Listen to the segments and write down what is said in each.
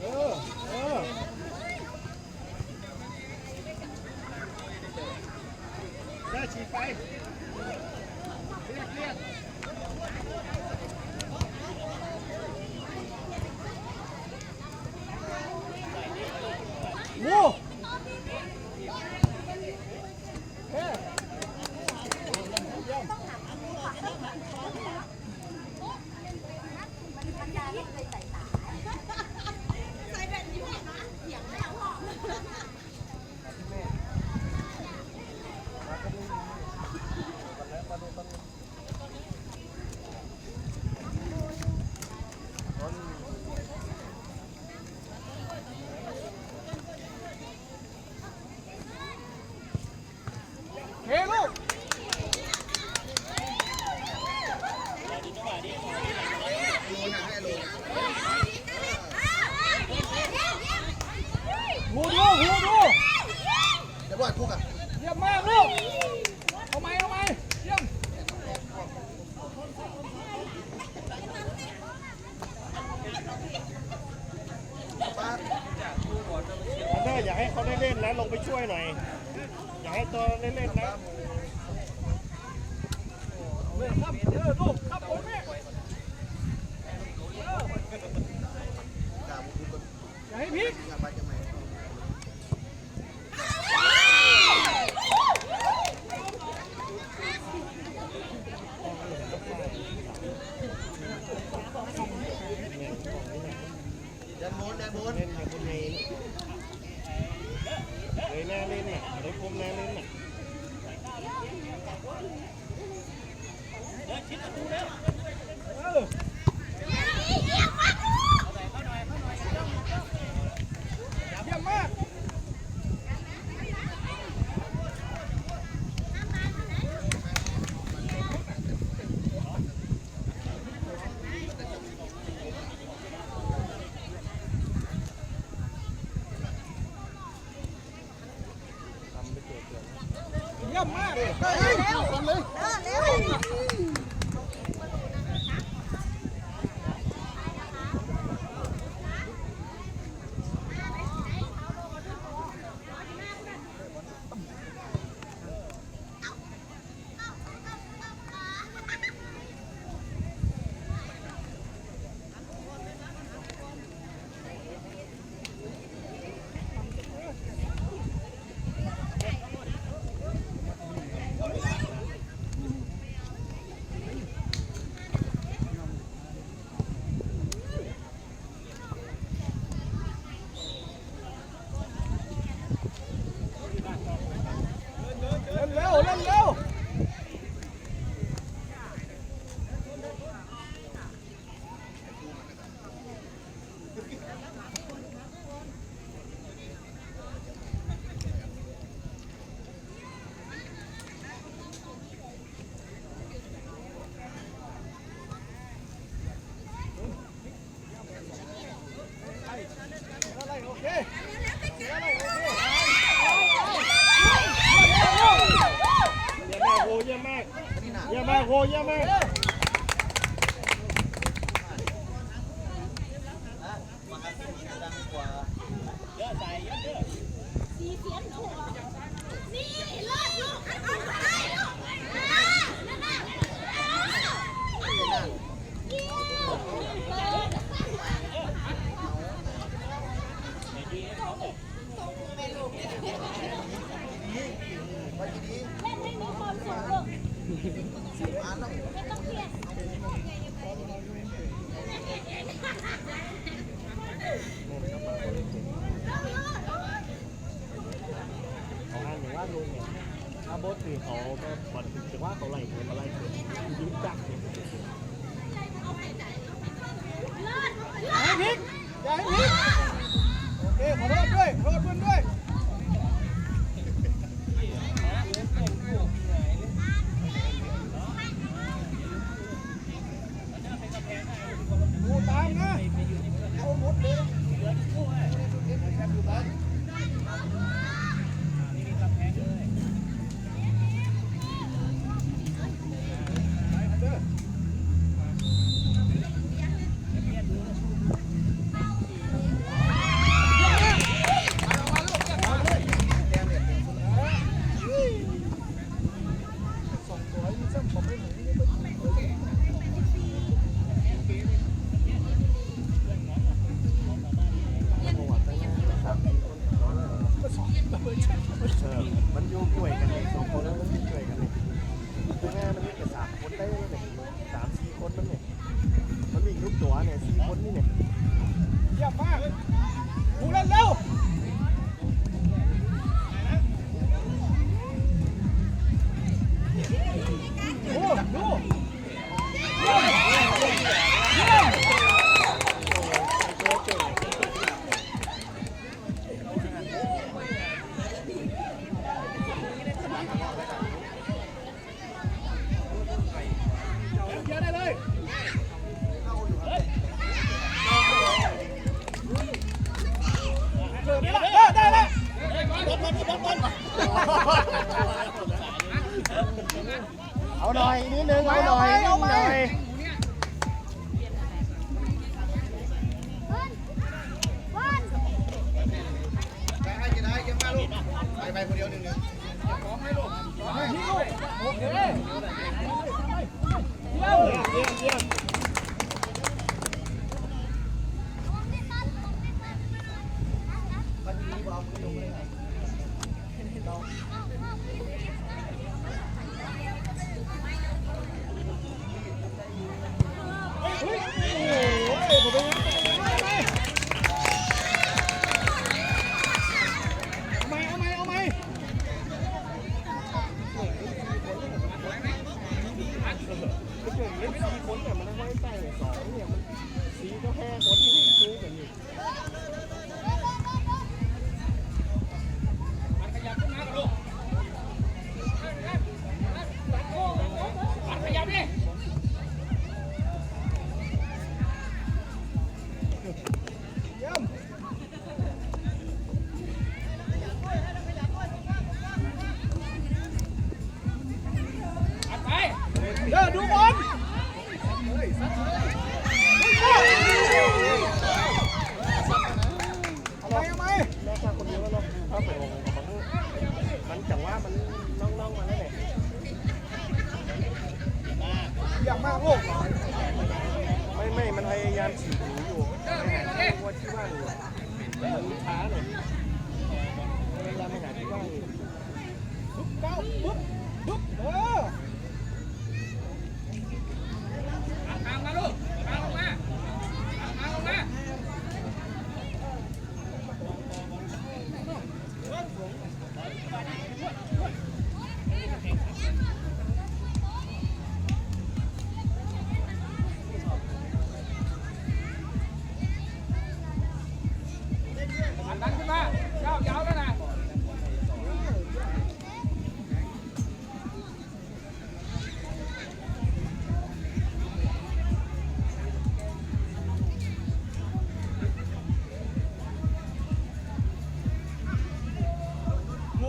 เออ นะลงไปช่วยหน่อยอย่าให้ตัวเล่นๆนะเมื่อครับเออลูก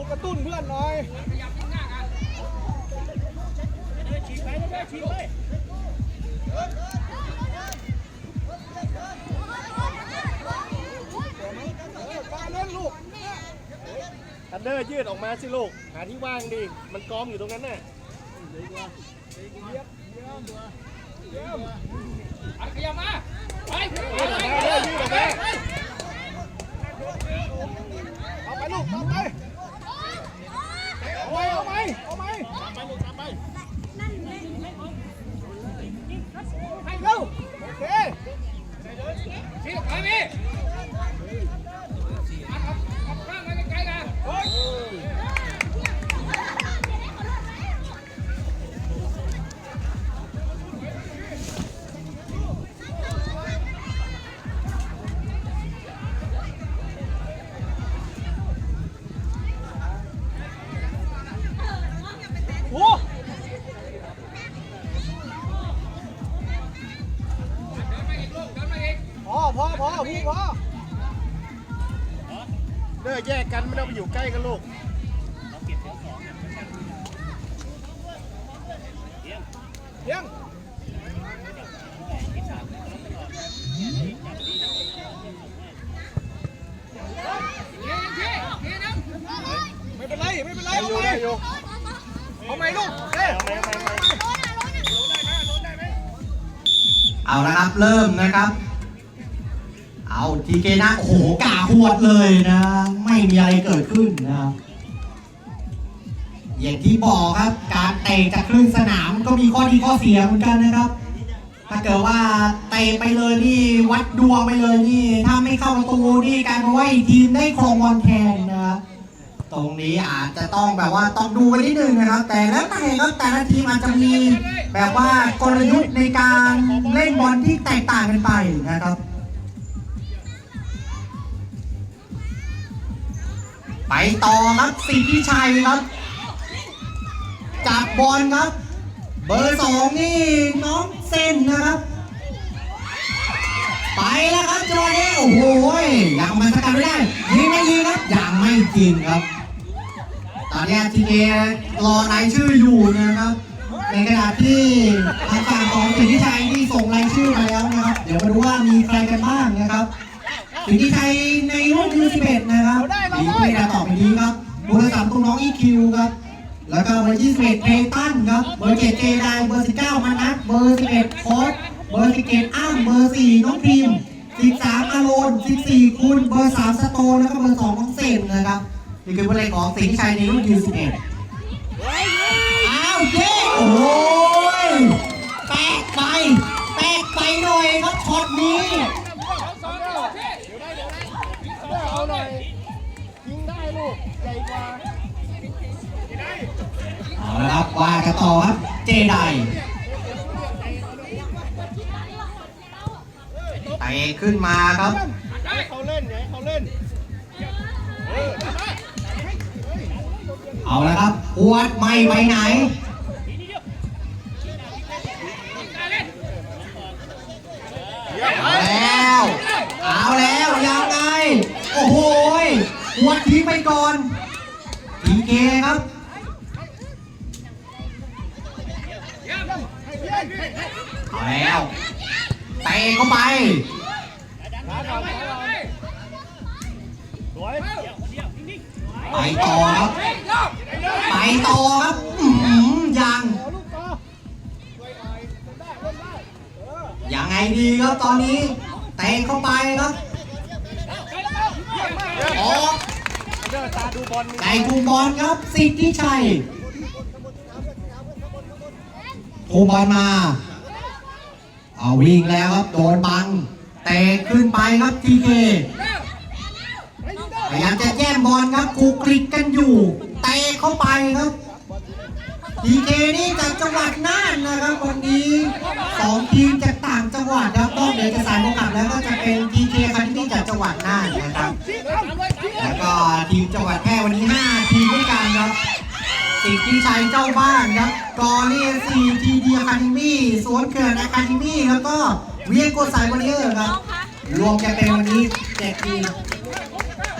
กระตุ้นเพื่อนหน่อยไปไม่ได้ลูกทันเดอร์ยืดออกมาสิลูก หาที่ว่างดิ มันกองอยู่ตรงนั้นน่ะอันขยับมา ไปยืดออกมายืดออกมาเอาไปลูกเอาไป ไปเร็วโอเคไปเลยชี้ไปมี ยังไม่เป็นไร ไม่เป็นไรเอาไปเอาไปลูกเอาละครับ เริ่มนะครับ เอาทีเกนะโอ้โหก่าหวดเลยนะ ไม่มีอะไรเกิดขึ้นนะครับ อย่างที่บอกครับ การเตะจากคลื่นสนามก็มีข้อดีข้อเสียเหมือนกันนะครับ ถ้าเกิดว่าเตะไปเลยนี่วัดดวงไปเลยนี่ ถ้าไม่เข้าประตูนี่การว่าทีมได้ครองบอลแทนนะตรงนี้อาจจะต้องแบบว่าต้องดูกันนิดนึงนะครับ แต่แล้วแต่ครัแต่ละทีมอาจจะมีแบบว่ากลยุทธ์ในการเล่นบอลที่แตกต่างกันไปนะครับไปต่อครับสิทธิชัยครับ บบอลครับ เบอร์สองนี่น้องเซนนะครับ ไปแล้วครับจังหวะนี้โอ้โหยังมาสกัดไม่ได้ยิงไม่ยิงครับยังไม่จริงครับ ตอนนี้ทีเอรอรายชื่ออยู่นะครับ ในขณะที่ทางฝั่งของสิทธิชัยที่ส่งรายชื่อมาแล้วนะครับ เดี๋ยวมาดูว่ามีใครกันบ้างนะครับสิทธิชัยในรุ่นที่11นะครับมีผู้เล่นต่อไปนี้ครับเบอร์สามตัวน้องอีคิวครับ แล้วก็เบอร์ที่11เพตันครับ เบอร์เจ็ดเจไดเบอร์ 19มานัทเบอร์ 11โค้ดเบอร์11อ้างเบอร์ 4 น้องพิม13อาโรน14 คุณ เบอร์ 3 สโตนแล้วก็เบอร์ 2 น้องเซนนะครับ นี่คือผู้เล่นของสิทธิชัยในรุ่นที่11อ้าวเย้โอ้ ละครับว่ากันต่อครับ เจไดเตะขึ้นมาครับให้เขาเล่นไงเขาเล่นเอาละครับปวดไม่ไปไหนเอาแล้ว เอาแล้วยังไง โอ้โหยปวดทิ้งไปก่อนทีเกครับ แล้วเตะเข้าไปสวยไปต่อครับไปต่อครับอื้อหือยังเอาลูกต่อยังไงดีครับตอนนี้เตะเข้าไปครับออกเดินตาดูบอลนี่ในกุมบอลครับสิทธิชัยกุมบอลมา เอาวิ่งแล้วครับโดนบังเตะขึ้นไปครับทีเคพยายามจะแย่งบอลครับครูกริกกันอยู่เตะเข้าไปครับทีเคนี่จากจังหวัดน่านนะครับวันนี้สองทีมจากต่างจังหวัดครับนอกเหนือจากสายโมกับแล้วก็จะเป็นทีเคคันที่จากจังหวัดน่านนะครับแล้วก็ทีมจังหวัดแพร่วันนี้5ที สิทธิชัยเจ้าบ้านครับกอเลียซีทีเดีอะคาเดมี่สวนเขื่อนอะคาเดมี่แล้วก็เวียโกสายบอลเยอร์ครับ รวมกันเป็นวันนี้เจ็ดทีม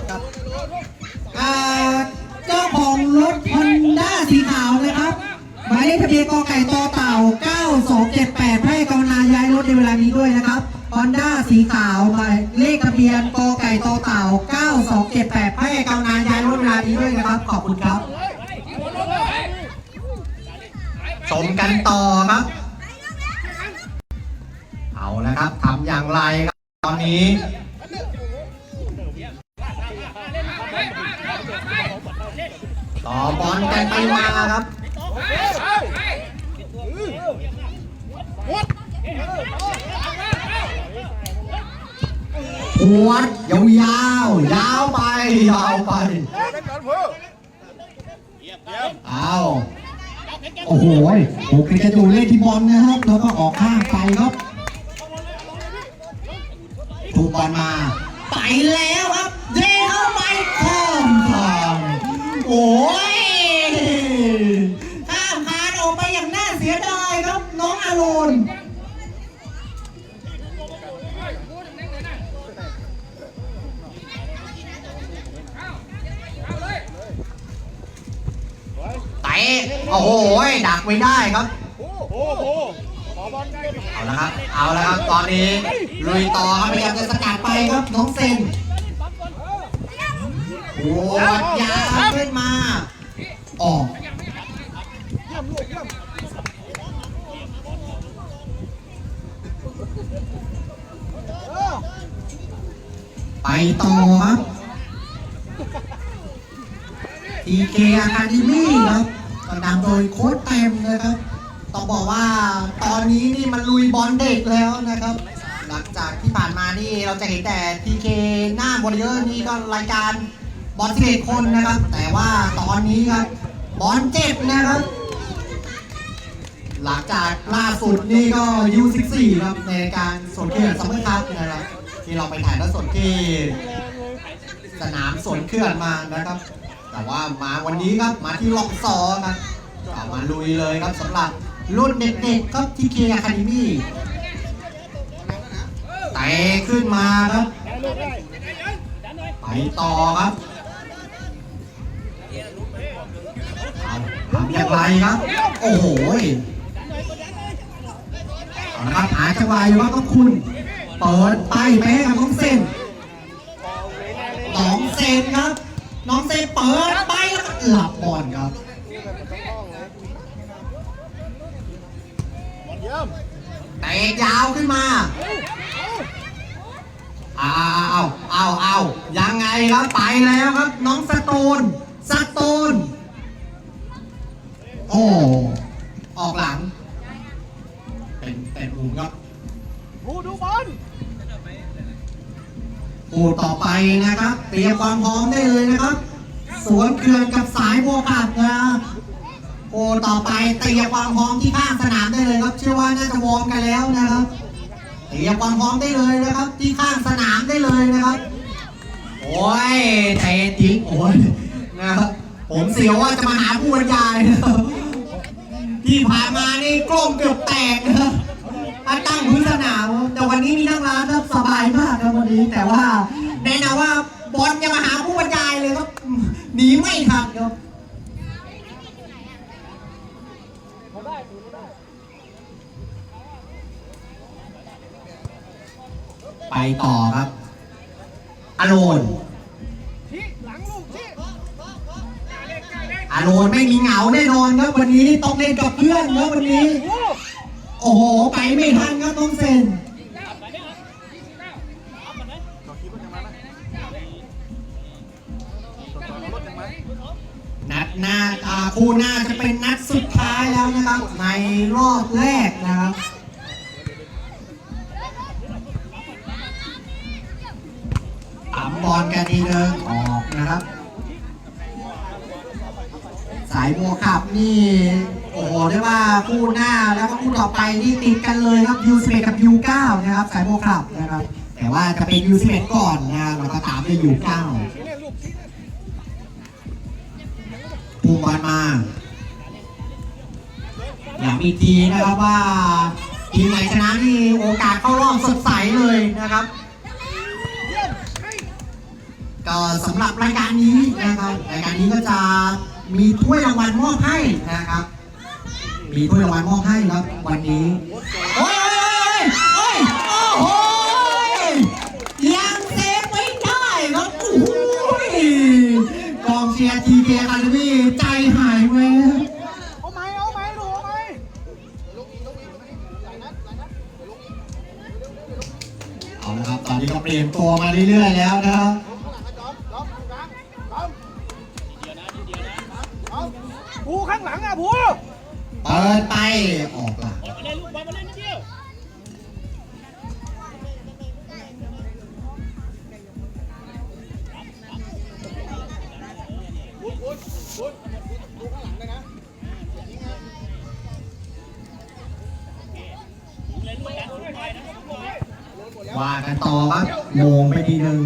ครับอ่าเจ้าของรถฮอนด้าสีขาวนะครับหมายเลขทะเบียนกอไก่ต่อเต่า 9278 ให้กรุณาย้ายรถในเวลานี้ด้วยนะครับฮอนด้าสีขาวหมายเลขทะเบียนกอไก่ต่อเต่า 9278 ให้กรุณาย้ายรถเวลานี้ด้วยนะครับ ขอบคุณครับ ชมกันต่อครับ เอาละครับทำอย่างไรครับตอนนี้ต่อบอลกันไปมาครับหัวดยาวยาวยาวไปยาวไปเอา โอ้โหโอ้คือจะดูเล่นที่บอลนะครับ แล้วก็ออกข้างไปครับถูกบอลมา ไปแล้วครับ เด้เข้าไปข้ามคานโอ้ยข้ามคานออกไปอย่างน่าเสียดายครับ น้องอารอนเตะโอ้โห ดักไม่ได้ครับโอ้โหบอลได้ไหมเอาละครับ เอาละครับ ตอนนี้ลุยต่อครับพยายามจะสกัดไปครับน้องเซนโอ้ยยาขึ้นมาออกไปต่อครับ TK Academy ครับ ก็นำโดยโค้ชเต็มนะครับ ต้องบอกว่าตอนนี้นี่มันลุยบอลเด็กแล้วนะครับ หลังจากที่ผ่านมานี่เราจะเห็นแต่ทีเคหน้าบอลเยอร์นี่ก็รายการบอล11คนนะครับ แต่ว่าตอนนี้ครับบอลเจ็บนะครับ หลังจากล่าสุดนี่ก็ U14 ครับในการสนเขตซัมเมอร์คัพนะครับที่เราไปถ่ายแล้วสดที่สนามสวนเขื่อนมานะครับ แต่ว่ามาวันนี้ครับมาที่ล็อกซอครับมาลุยเลยครับสำหรับรุ่นเด็กๆครับที่เคอะคาเดมี่เตะขึ้นมาครับไปต่อครับทำอย่างไรครับ โอ้โหเอาละครับหาจังหวะอยู่ครับต้องคุณ เปิดไปไปให้กับน้องเซนน้องเซนครับ น้องเซนเปิดไปแล้วก็หลับบอลครับเยี่ยมเตะยาวขึ้นมา เอาเอาเอาเอายังไงครับไปแล้วครับ น้องสโตนสโตนโอ้ ออกหลัง เป็นเป็นมุมครับผู้ดูบอล คู่ต่อไปนะครับ เตรียมความพร้อมได้เลยนะครับ สวนเขื่อนกับสายบัวขับนะคู่ต่อไปเตรียมความพร้อมที่ข้างสนามได้เลยครับ เชื่อว่าน่าจะวอร์มกันแล้วนะครับ เตรียมความพร้อมได้เลยนะครับ ที่ข้างสนามได้เลยนะครับ โอ้ยเตะทิ้งโอ้ยนะครับผมเสียวว่าจะมาหาผู้บรรยายนะครับที่ผ่านมานี่กล้องเกือบแตกนะครับ ตั้งพื้นสนาม แต่วันนี้มีนั่งร้านครับสบายมากครับวันนี้ แต่ว่าแนะนำว่าบอลจะมาหาผู้บรรยายเลยครับหนีไม่ทันครับไปต่อครับ อโลนอโลนไม่มีเหงาแน่นอนครับวันนี้ต้องเล่นกับเพื่อนครับวันนี้ โอ้โห ไปไม่ทันครับน้องเซนนัดหน้าอ่าคู่หน้าจะเป็นนัดสุดท้ายแล้วนะครับ ในรอบแรกนะครับปั๊มบอลกันทีเดิมออกนะครับ สายบัวขับนี่ โอ้โหเรียกว่าคู่หน้าแล้วก็คู่ต่อไปนี่ติดกันเลยครับ U11 กับ U9 นะครับสายบัวขับนะครับ แต่ว่าจะเป็น U11 ก่อนนะครับแล้วก็ตามด้วย U9 ชี้เล่นลูกชี้ปูบอลมาอยากมีทีนะครับว่าทีมไหนชนะนี่โอกาสเข้ารอบสดใสเลยนะครับ ก็สำหรับรายการนี้นะครับรายการนี้ก็จะมีถ้วยรางวัลมอบให้นะครับ มีถ้วยรางวัลมอบให้ครับ วันนี้โอ้ยโอ้ยโอ้โหยังเซฟไม่ได้ครับโอ้ยกองเชียร์ทีเกคาร์บีใจหายไปครับเอาไหมเอาไหมดูเอาไหมเอาละครับ ตอนนี้ก็เปลี่ยนตัวมาเรื่อยๆแล้วนะครับผู้ข้างหลังอะผู้เปิดไปออกหลังว่ากันต่อครับโมงไปทีหนึ่ง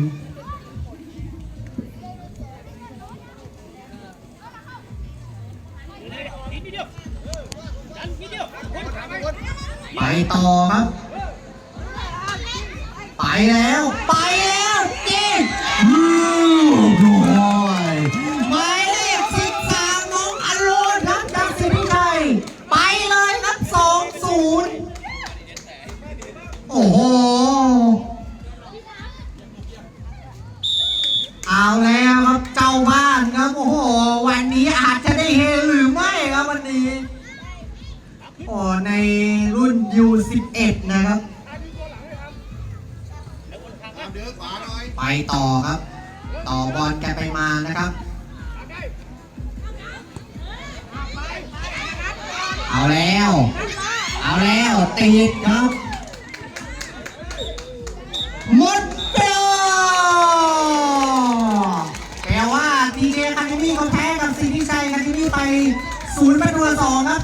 เอาแล้ว